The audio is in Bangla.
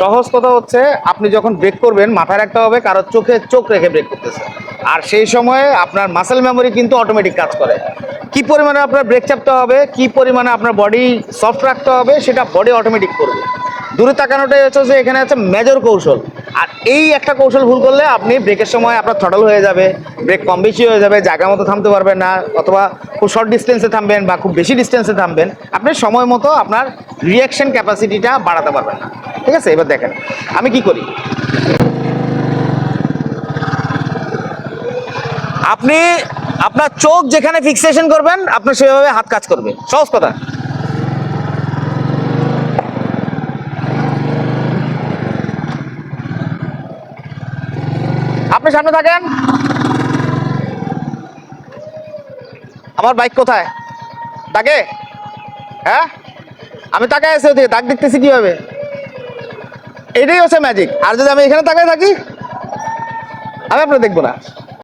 সহজ কথা হচ্ছে, আপনি যখন ব্রেক করবেন, মাথায় রাখতে হবে, কারও চোখে চোখ রেখে ব্রেক করতেছে। আর সেই সময়ে আপনার মাসেল মেমোরি কিন্তু অটোমেটিক কাজ করে। কি পরিমাণে আপনার ব্রেক চাপতে হবে, কি পরিমাণে আপনার বডি সফট রাখতে হবে, সেটা বডি অটোমেটিক করবে। দূরে তাকানোটাই হচ্ছে যে, এখানে আছে মেজর কৌশল। আর এই একটা কৌশল ভুল করলে আপনি ব্রেকের সময় আপনার থটল হয়ে যাবে ব্রেক কম বেশি হয়ে যাবে, জায়গা মতো থামতে পারবেন না, অথবা খুব শর্ট ডিস্টেন্সে থামবেন বা খুব বেশি ডিস্টেন্সে থামবেন, আপনি সময় মতো আপনার রিয়াকশন ক্যাপাসিটিটা বাড়াতে পারবেন না। ঠিক আছে? এবার দেখেন, আমি কি করি? আপনি আপনার চোখ যেখানে ফিক্সেশন করবেন আপনার সেভাবে হাত কাজ করবে। সহজ কথা। আপনি সামনে থাকেন। আমার বাইক কোথায়? তাকে? হ্যাঁ? আমি তাকায় আছি ওদিকে, দাগ দেখতেছি কীভাবে? এটাই হচ্ছে ম্যাজিক আর যদি আমি এখানে তাকায় থাকি, আমি আপনার দেখব না।